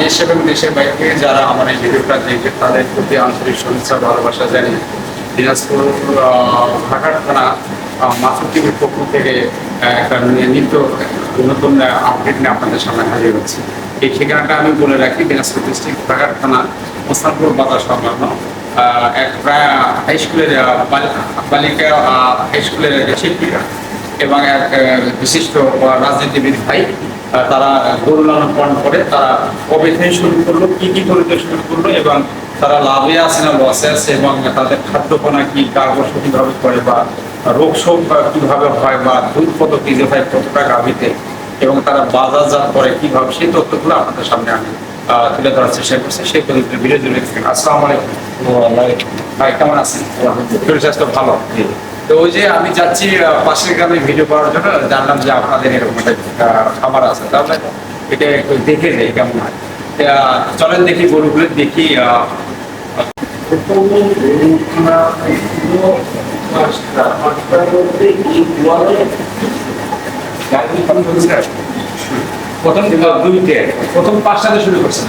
দেশ এবং দেশের বাইরে যারা আমার এই ভিডিওটা দেখবে তাদের প্রতি আন্তরিক শুভেচ্ছা, ভালোবাসা জানি। দিনাজপুর ঘাটার থানা মাসুদ টিভির পক্ষ থেকে একটা নিত্য নতুন আপডেট নিয়ে আপনাদের সামনে হাজির হচ্ছি। এই ঠিকানাটা আমি বলে রাখি, দিনাজপুর ডিস্ট্রিক্ট ঘাটার থানা, মোস্তানপুর বাজার সংলগ্ন এক প্রায় হাই স্কুলের বালিকা হাই স্কুলের শিক্ষিকা এবং এক বিশিষ্ট রাজনীতিবিদ ভাই তারা গরু লালন পালন করে তারা কবে থেকে শুরু করল কি কি করতে শুরু করল এবং তারা লাভে আছে না লসে আছে এবং তাদের খাদ্যপনা কি কার্বস কীভাবে করে বা রোগ শোক বা কীভাবে হয় বা দুধ কত কেজি হয় কতটা গাভিতে এবং তারা বাজারজাত করে কীভাবে সেই তথ্যগুলো আপনাদের সামনে আমি তুলে ধরার চেষ্টা করছি। সেই জুড়ে দেখবেন আসসালামু আলাইকুম। ভাই কেমন আছেন? শরীর স্বাস্থ্য ভালো? তো ওই যে আমি যাচ্ছি পাশের গ্রামে ভিডিও করার জন্য, জানলাম যে আপনাদের এরকম একটা খামার আছে। তাহলে এটা একটু দেখে যাই কেমন চলেন দেখি গরুগুলো, দেখি প্রথম দুইটে, প্রথম পাঁচটাতে শুরু করছে।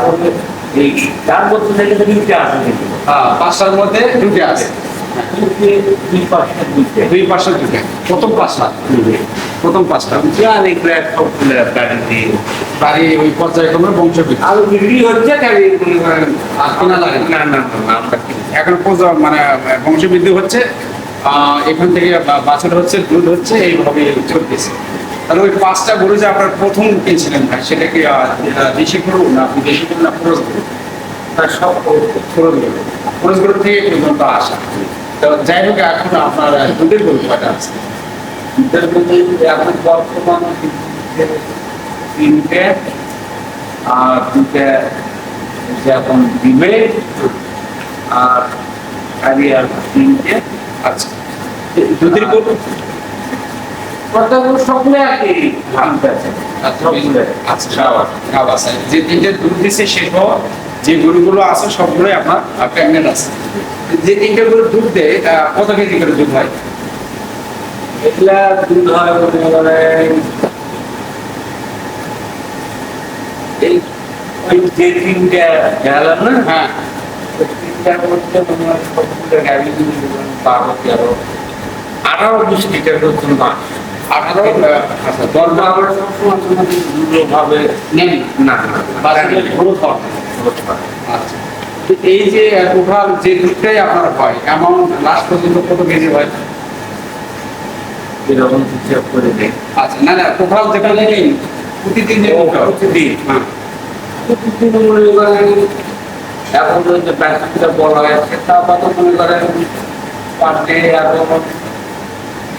করছেন এই চার বছর থেকে তো কিন্তু আহ, পাঁচটার মধ্যে দুই পাঁচটা প্রথম পাঁচটা। প্রথম পাঁচটা। আর বাড়ি ওই পর্যায়ক্রমে বিক্রি হচ্ছে মনে করেন আর কেনা লাগে না। না না না না আমরা কিনি। এখন মানে বংশবৃদ্ধি হচ্ছে। আহ, এখান থেকে বাছুর হচ্ছে দুধ হচ্ছে এইভাবে চলতেছে। তাহলে ওই পাঁচটা গরু যে আপনার প্রথম কিনছিলেন ভাই, সেটা কি দেশি গরু না বিদেশি গরু না পুরোজ গরু? আর সব পুরোজ গরু। পুরোজ গরু থেকে পর্যন্ত আসা। তো যাই হোক, এখন আপনার দুধের গরু কয়টা আছে? দুধের মধ্যে এখন বর্তমানে তিনটে, আর দুটা এখন দিবে আর আর তিনটে আচ্ছা। দুধের গরু? কথাগুলো সবগুলো একই ভাঙতে আছে। আচ্ছা আছে যে তিনটে দুধ দিচ্ছে সেটাও যে গরুগুলো আছে সবগুলোই আপনার প্রেগনেন্ট আছে। যে তিনটে গরু দুধ দেয় কত কেজি করে দুধ হয়? এগুলা দুধ হয় মনে করেন এই যে তিনটা গেলাম না হ্যাঁ। তিনটার মধ্যে মনে হয় সবগুলো গাড়ি বারো তেরো আঠারো বিশ লিটার নতুন মাছ আচ্ছা আচ্ছা এই যে টোটাল যে দুধটাই আপনার হয় অ্যামাউন্ট লাস্ট পর্যন্ত কত কেজি হয়? এরকম হিসাব করে দেয় আচ্ছা না না টোটাল যেটা নেই প্রতিদিন যে হয়। প্রতিদিন হ্যাঁ। প্রতিদিন মনে করেন এখন যে ব্যাংকটা বলা হয়েছে তা কত মনে করেন পার ডে এখন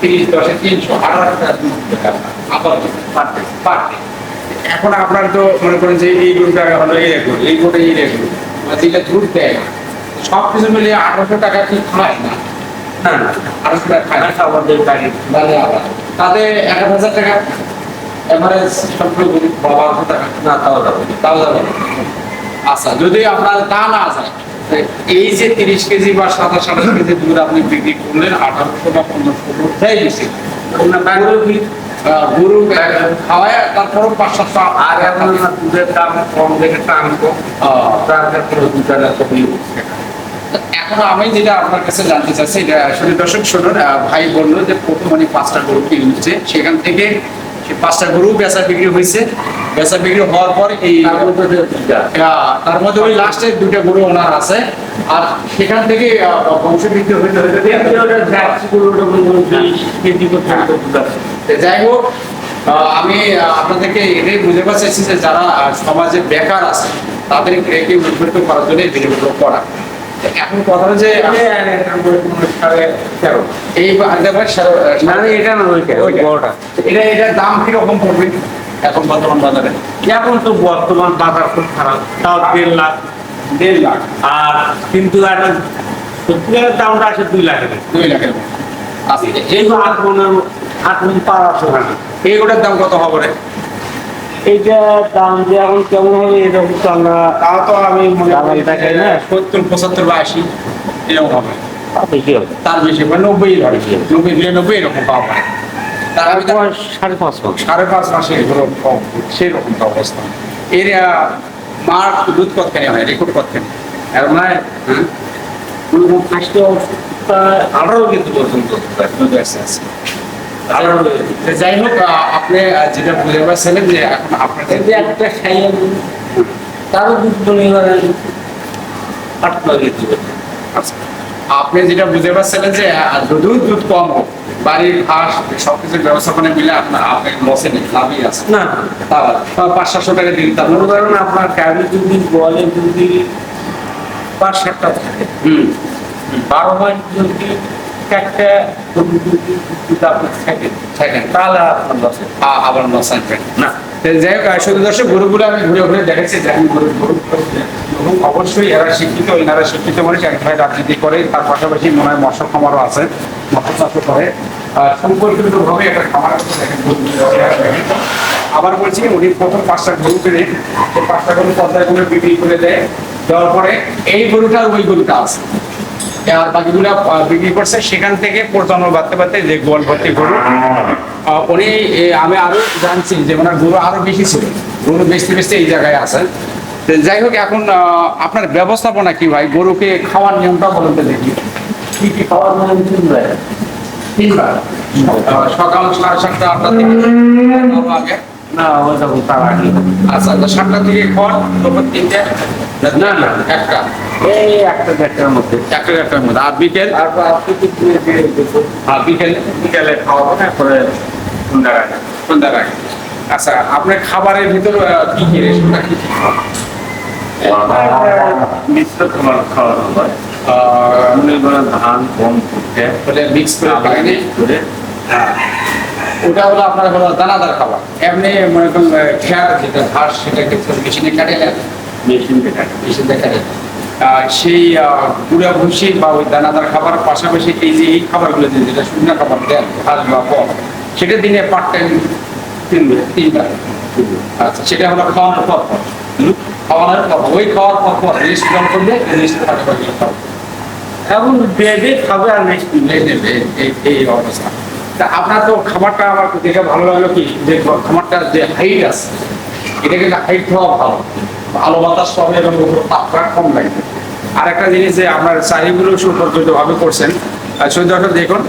তিরিশ দশে তিনশো আঠারো টাকা। দুধ পারতে পারতে এখন আপনার তো মনে করেন যে এই হলো এই রেগুলো এই এই রেগুলো যেটা দেয় সব কিছু মিলিয়ে আঠারোশো টাকা কি খায় না? না না আঠারোশো টাকা খায় না। আমাদের গাড়ি তাহলে আবার তাতে এক হাজার টাকা এভারেজ সবগুলো গরু বারোশো টাকা না তাও যাবে তাও যাবে আচ্ছা যদি আপনার তা না যায় এই যে তিরিশ কেজি বা সাতাশ আঠাশ কেজি দুধ আপনি বিক্রি করলেন আঠারোশো বা পনেরোশো বেশি। গরু কি? আহ, গরু আহ, খাওয়ায় তারপরও পাঁচ সাতশো আর এখন দুধের দাম কম দেখে দাম কম। তার ক্ষেত্রে দুধের এত এখন আমি যেটা আপনার কাছে জানতে চাচ্ছি এটা আসলে দর্শক শুনুন ভাই বলল যে প্রথম মানে পাঁচটা গরু কিনছে সেখান থেকে সে পাঁচটা গরু বেচা বিক্রি হয়েছে। বেচা বিক্রি হওয়ার পর এই তার মধ্যে ওই লাস্টের দুটো গরু ওনার আছে। আর সেখান থেকে হইতে হইতে যাই হোক আমি আপনাদেরকে এটাই চাইছি যে যারা সমাজে বেকার আছে তাদেরকে উদ্বৃত্ত করার জন্য এই ভিডিওগুলো করা। এখন কথা হচ্ছে এই না এটা ওইটা এটা এটার দাম কীরকম পড়বে? এখন বর্তমান বাজারে? এখন তো বর্তমান বাজার খুব খারাপ। তাও দেড় লাখ। দেড় লাখ? আর কিন্তু একটা সত্যিকারের দামটা আছে দুই লাখের। দুই লাখের আচ্ছা এই আট মনের আট মন পার আছে ওখানে। এইগুলোর দাম কত হবে রে? এইটা দাম যে এখন কেমন হবে এরকম তো আমরা তাও তো আমি মনে দেখাই না। সত্তর পঁচাত্তর বা আশি এরকম হবে। তা বেশি হবে। তার বেশি বা নব্বই হবে। নব্বই নিরানব্বই এরকম পাওয়া সাড়ে পাঁচ মাস। সাড়ে পাঁচ মাসে সেরকম অবস্থা। এর মার দুধ কতখানি হয় রেকর্ড কতখানি আর মানে হ্যাঁ? ফার্স্টে আঠারো কিন্তু পর্যন্ত যাই হোক আপনি যেটা বুঝতে পারছিলেন যে এখন আপনাদের কিন্তু একটা খাইয়ে তারও দুধ মনে করেন আট দিবে আচ্ছা, আপনি যেটা বুঝতে পারছিলেন যে যদিও দুধ কম হোক বাড়ির ঘাস সবকিছুর ব্যবস্থাপনা মিলে আপনার আপনার লসে নেই লাভই আছে। না। তা পাঁচ সাতশো টাকা দিন। তার মনে করেন আপনার গাড়ি যদি বলে যদি পাঁচ সাতটা থাকে হুম। বারো মাস যদি একটা দুধ থাকে থাকেন তাহলে আপনার লসে আ- আবার লস আসবেন না। যাই হোক শুধু দর্শক গরুগুলো আমি ঘুরে ঘুরে দেখেছি গরু গরু অবশ্যই এরা শিক্ষিত, এনারা শিক্ষিত মানুষ, এক ভাই রাজনীতি করে, তার পাশাপাশি মনে হয় মৎস্য খামারও আছে, মৎস্য চাষও করে। সম্পর্কিতভাবে একটা খামার দেখেন আবার বলছি, উনি প্রথম পাঁচটা গরু কিনে পাঁচটা গরু পর্দায় করে বিক্রি করে দেয়। দেওয়ার পরে এই গরুটা ওই গরুটা আছে। আর বাকিগুলো বিক্রি করছে সেখান থেকে প্রজন্ম বাড়তে বাড়তে যে গোয়াল ভর্তি গরু উনি আমি আরও জানছি যে ওনার গরু আরও বেশি ছিল। গরু বেচতে বেচতে এই জায়গায় আছেন। যাই হোক এখন আপনার ব্যবস্থাপনা কি ভাই? গরুকে খাওয়ার নিয়মটা বলুন তো দেখি। কি কি খাওয়ার মানে তিন বেলা তিনবার। সকাল সাড়ে সাতটা আটটা থেকে। আগে। না ওই তখন তার আগে আচ্ছা তো সাতটা থেকে খাওয়ার দুপুর তিনটে। না, না। একটা। এই একটা দেড়টার মধ্যে। একটা একটার মধ্যে। আর বিকেল? তারপর আপনি কি দিয়ে দিয়ে দেখুন আর বিকেল? বিকালে খাওয়াবো না সন্ধ্যার আগে। সন্ধ্যার আগে। আচ্ছা আপনার খাবারের ভিতর কি কি রেশনটা কি কি খাওয়া মিশ্র খাবার হয় ধান গম ফুটে মিক্স করে করে ওটা হলো আপনার হলো দানাদার খাবার। এমনি মনে করুন খেয়ার যেটা ঘাস সেটাকে মেশিনে কাটে নেন মেশিন কেটে। সেই গুঁড়া ভুসি বা ওই দানাদার খাবার পাশাপাশি এই যে এই খাবারগুলো যে যেটা শুকনো খাবার দেন ঘাস বা ফল সেটা দিনে পার্ট টাইম তিনবার তিনবার। আচ্ছা সেটা হলো খাওয়ানোর পর পর? খাওয়ানোর পর। ওই খাওয়ার পর পর রেস্ট যখন করবে রেস্ট থাকা খাওয়া। এখন বেডে খাবে আর এই নেবে এই অবস্থা। তা আপনার তো খাবারটা আমার দেখে ভালো লাগল কি? যে খাবারটা যে হাইট আছে, এটা কিন্তু হাইট হওয়া ভালো। ভালো বাতাস পাবে এবং তাপটা কম লাগবে। আর একটা জিনিস যে আপনার চারিগুলো সুপরিচিত ভাবে করছেন সৌন্দর্য দেখুন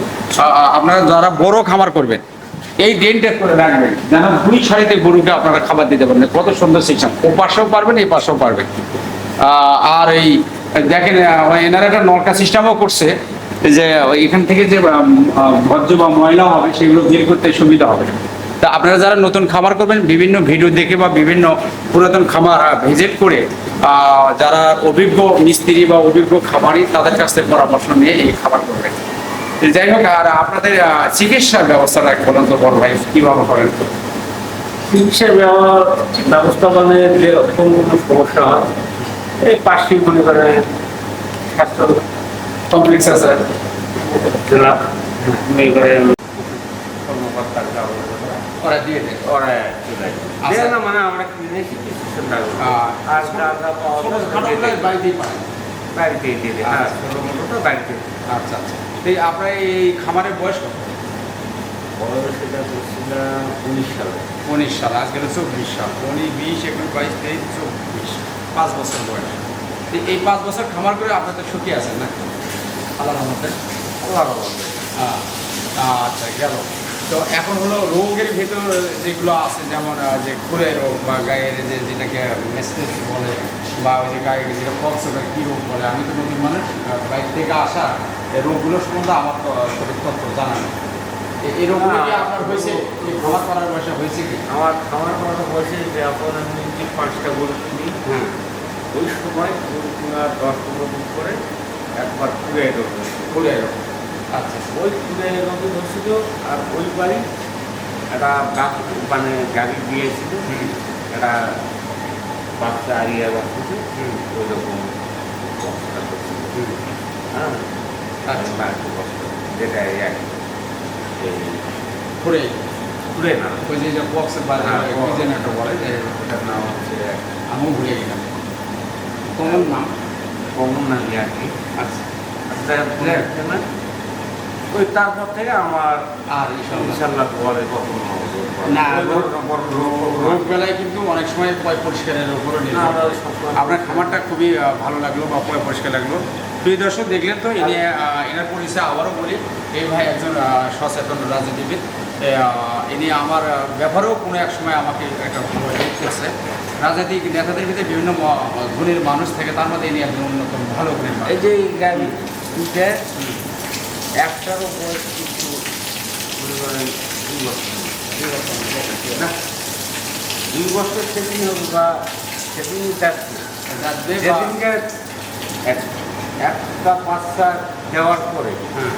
আপনারা যারা বড় খামার করবেন, এই ডেন্টে করে রাখবেন, যেন দুই সারিতে গরুকে আপনারা খাবার দিতে পারবেন কত সুন্দর সিস্টেম। ও পাশেও পারবেন, এই পাশেও পারবেন। আর এই, দেখেন এনারা একটা নলকা সিস্টেমও করছে। যে, এখান থেকে যে বর্জ্য বা ময়লা হবে, সেগুলো বের করতে সুবিধা হবে। তা আপনারা যারা নতুন খামার করবেন, বিভিন্ন ভিডিও দেখে বা বিভিন্ন পুরাতন খামার ভিজিট করে যারা অভিজ্ঞ মিস্ত্রি বা অভিজ্ঞ খামারি, তাদের কাছ থেকে পরামর্শ নিয়ে এই খাবার করবেন। যাই হোক, আর আপনাদের চিকিৎসার ব্যবস্থাটা বলুন তো, বড় ভাই, কীভাবে করেন? চিকিৎসা ব্যবহার ব্যবস্থাপনায় যে রকম সমস্যা হয়, এই পাশে মনে করেন, স্বাস্থ্য কমপ্লেক্স আছে। জেলা করেন কর্মকর্তার কারণে ওরা দিয়ে দেয়। ওরা চলে আসে। দেয় না মানে আমরা কিনে আর বাড়িতেই দিয়ে দেয়। হ্যাঁ বাড়িতে আচ্ছা আচ্ছা। এই আপনার এই খামারের বয়স কত? বয়স এটা করছিলাম উনিশ সালে। উনিশ সাল আজকে চব্বিশ সাল। উনিশ বিশ একুশ বাইশ তেইশ চব্বিশ। পাঁচ বছর বয়স। এই পাঁচ বছর খামার করে আপনার তো সুখী আছেন না আচ্ছা গেল তো এখন হলো রোগের ভেতর যেগুলো আছে। যেমন যে খুরে রোগ বা গায়ের যে যেটাকে মেসেজ বলে বা ওই যে গায়ের যেটা ওটা কী রোগ বলে আমি তো নতুন মানুষ বাইরে থেকে আসা এই রোগগুলো সম্বন্ধে আমার সঠিক তথ্য জানা এই রোগগুলো কি আপনার হয়েছে খাবার করার বয়সে হয়েছে কি আমার খামার করার বয়সে যে এখন আমি পাঁচটা গরু কিনি হ্যাঁ ওই সময় গরুগুলা দশ পনেরো দিন করে একবার পুড়ে এলো। ঘুরে এলো। আচ্ছা ওই পুড়ে রোগে ধরছিল আর ওই বাড়ি একটা গাছ মানে গাড়ি দিয়েছিল। একটা বাচ্চা আরিয়া বাচ্চাকে। ওই রকম অবস্থা করছিল। হ্যাঁ? আচ্ছা। যেটা এক এই ঘুরে না। ওই যে যে বক্সের বাইরে হ্যাঁ, কি যেন একটা বলে যে ওটার নাম হচ্ছে আমিও ভুলে গেলাম। কমন নাম। কমন নাকি আর কি। আচ্ছা আচ্ছা, ভুলে যাচ্ছে না? ওই তারপর থেকে আমার আর ইনশাল্লাহ কখনো না, রোগ- বেলায় কিন্তু অনেক সময় পয় পরিষ্কারের। আপনার খামারটা খুবই ভালো লাগল বা পয় পরিষ্কার লাগল। প্রিয় দর্শক দেখলেন তো ইনি এনার পরিচয় আবারও বলি। এই ভাই একজন সচেতন রাজনীতিবিদ। ইনি আমার ব্যাপারেও কোনো এক সময় আমাকে একটা হেল্প করছে রাজনৈতিক নেতাদের ভিতরে বিভিন্ন গুণের মানুষ থাকে তার মধ্যে ইনি একজন অন্যতম ভালো গুণের এই যে এই গাড়ি দুইটা একটারও বয়স কিছু দুই বছর না দুই বছর সেদিন হোক বা সেদিনকে এক- একটা বাচ্চা দেওয়ার পরে হ্যাঁ,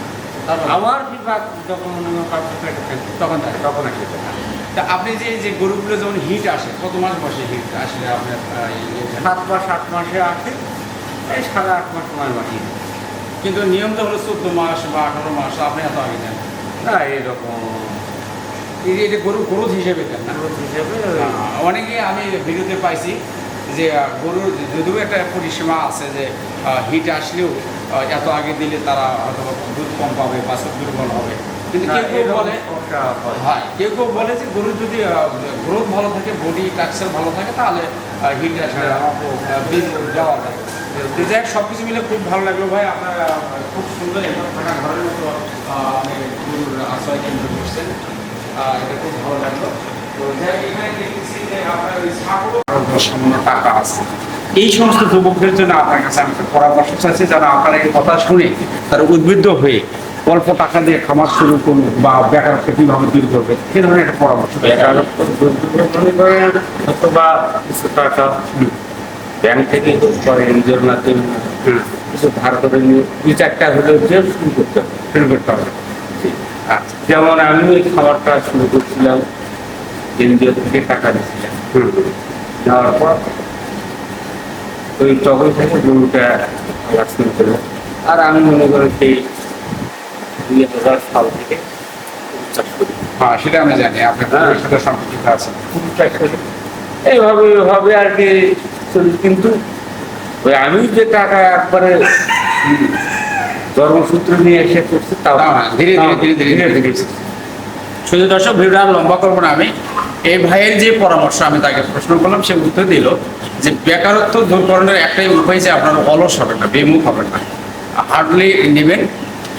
আমার বিভাগ যখন তখন থাকে তখন টাকা তা আপনি যে যে গরুগুলো যখন হিট আসে কত মাস বসে হিট আসলে আপনার সাত মাস আট মাসে আসে এই সাড়ে আট মাস নয় মাসে কিন্তু নিয়ম তো হলো চোদ্দ মাস বা আঠারো মাস আপনি এত আগে দেন। না এরকম এই যে এটা গরু গ্রোথ হিসেবে দেন না? খরচ হিসেবে অনেকে আমি ভিডিওতে পাইছি যে গরুর যদিও একটা পরিসীমা আছে যে হিট আসলেও এত আগে দিলে তারা হয়তো দুধ কম পাবে বা দুর্বল হবে। কিন্তু কেউ কেউ বলে হয়। হয় কেউ কেউ বলে যে গরুর যদি গ্রোথ ভালো থাকে বডি টাক্সার ভালো থাকে তাহলে হিট আসলে বীজ দেওয়া যায়। যাই সব কিছু মিলে খুব ভালো লাগল ভাই। আপনার খুব সুন্দর এবং থাকা ঘরের মতো আপনি গরুর আশ্রয় কেন্দ্র করছেন। এটা খুব ভালো লাগল। টাকা আছে এই সমস্ত যুবকদের জন্য আপনার কাছে আমি পরামর্শ যারা আপনার এই কথা শুনে তারা উদ্বুদ্ধ হয়ে অল্প টাকা দিয়ে খামার শুরু করুন বা বেকারত্ব কীভাবে দূর করবে সে ধরনের একটা পরামর্শ অথবা কিছু টাকা ব্যাংক থেকে করে এনজিওর মাধ্যমে কিছু ধার করে নিয়ে দুই চারটা হলেও যে শুরু করতে হবে শুরু করতে হবে। আচ্ছা যেমন আমি ওই খাবারটা শুরু করছিলাম। এনজিও থেকে টাকা দেওয়ার পর ওই তখন থেকে গরুটা আমার শুরু করলাম আর আমি মনে করি সেই দুই হাজার সাল থেকে চাষ করি। হ্যাঁ সেটা আমি জানি আপনার। সাথে সম্পর্কিত আছে। গরু চাষ করি এইভাবে এইভাবে আর কি চলি। কিন্তু ওই আমি যে টাকা একবারে জন্মসূত্র নিয়ে এসে করছি তাও ধীরে ধীরে ধীরে ধীরে ধীরে। শুধু দর্শক ভিডিওটা লম্বা করব না আমি। এই ভাইয়ের যে পরামর্শ, আমি তাকে প্রশ্ন করলাম, সে উত্তর দিল যে বেকারত্ব দূরকরণের একটাই উপায় যে আপনার অলস হবে না, বেমুখ হবে না। হার্ডলি নেবেন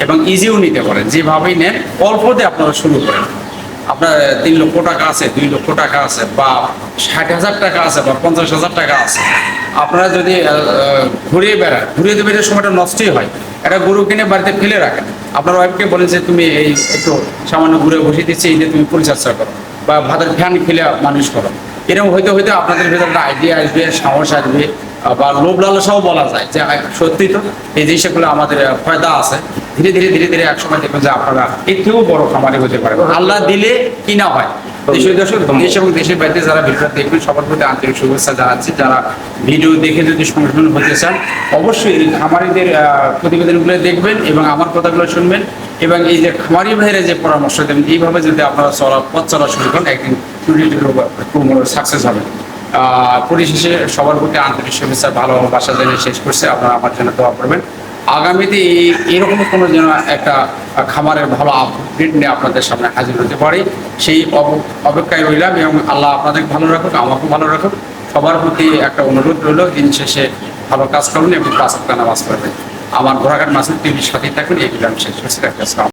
এবং ইজিও নিতে পারেন। যেভাবেই নেন অল্প দিয়ে আপনারা শুরু করেন। আপনার তিন লক্ষ টাকা আছে, দুই লক্ষ টাকা আছে, বা ষাট হাজার টাকা আছে, বা পঞ্চাশ হাজার টাকা আছে। আপনারা যদি ঘুরিয়ে বেড়ান, ঘুরিয়ে দেবেন সময়টা নষ্টই হয়, একটা গরু কিনে বাড়িতে ফেলে রাখেন। আপনার ওয়াইফকে বলেন যে তুমি এই একটু সামান্য ঘুরে বসিয়ে দিচ্ছি, এই যে তুমি পরিচর্যা করো, বা ভাতের ফ্যান খেলে মানুষ করো। এরকম হইতে হইতে আপনাদের ভেতরে একটা আইডিয়া আসবে, সাহস আসবে, বা লোভ লালসাও বলা যায় যে সত্যি তো, এই জিনিসগুলো আমাদের ফায়দা আছে। ধীরে ধীরে ধীরে ধীরে একসময় দেখবেন যে আপনারা এর থেকেও বড় খামারি হতে পারে আল্লাহ দিলে কি না হয় দর্শক দেশ এবং দেশের বাইরে যারা ভিডিও দেখবেন সবার প্রতি আন্তরিক শুভেচ্ছা জানাচ্ছি। যারা ভিডিও দেখে যদি সংশোধন হতে চান অবশ্যই এই খামারিদের প্রতিবেদনগুলো দেখবেন এবং আমার কথাগুলো শুনবেন। এবং এই যে খামারি ভাইয়েরা যে পরামর্শ দেবেন এইভাবে যদি আপনারা চলা পথ চলা শুরু করেন একদিন সাকসেস আহ, পরিশেষে সবার প্রতি আন্তরিক শুভেচ্ছা ভালোবাসা জানিয়ে শেষ করছে। আপনারা আমার জন্য দোয়া করবেন। আগামীতে এরকম কোনো যেন একটা খামারের ভালো আপডেট নিয়ে আপনাদের সামনে হাজির হতে পারি। সেই অপেক্ষায় রইলাম এবং আল্লাহ আপনাদের ভালো রাখুক, আমাকেও ভালো রাখুক। সবার প্রতি একটা অনুরোধ রইল, দিন শেষে ভালো কাজ করুন এবং কাজ নামাজ পড়বেন। আমার ঘোরাঘাট মাসের টিভির সাথেই থাকুন, এই বিলাম শেষ। আসসালাম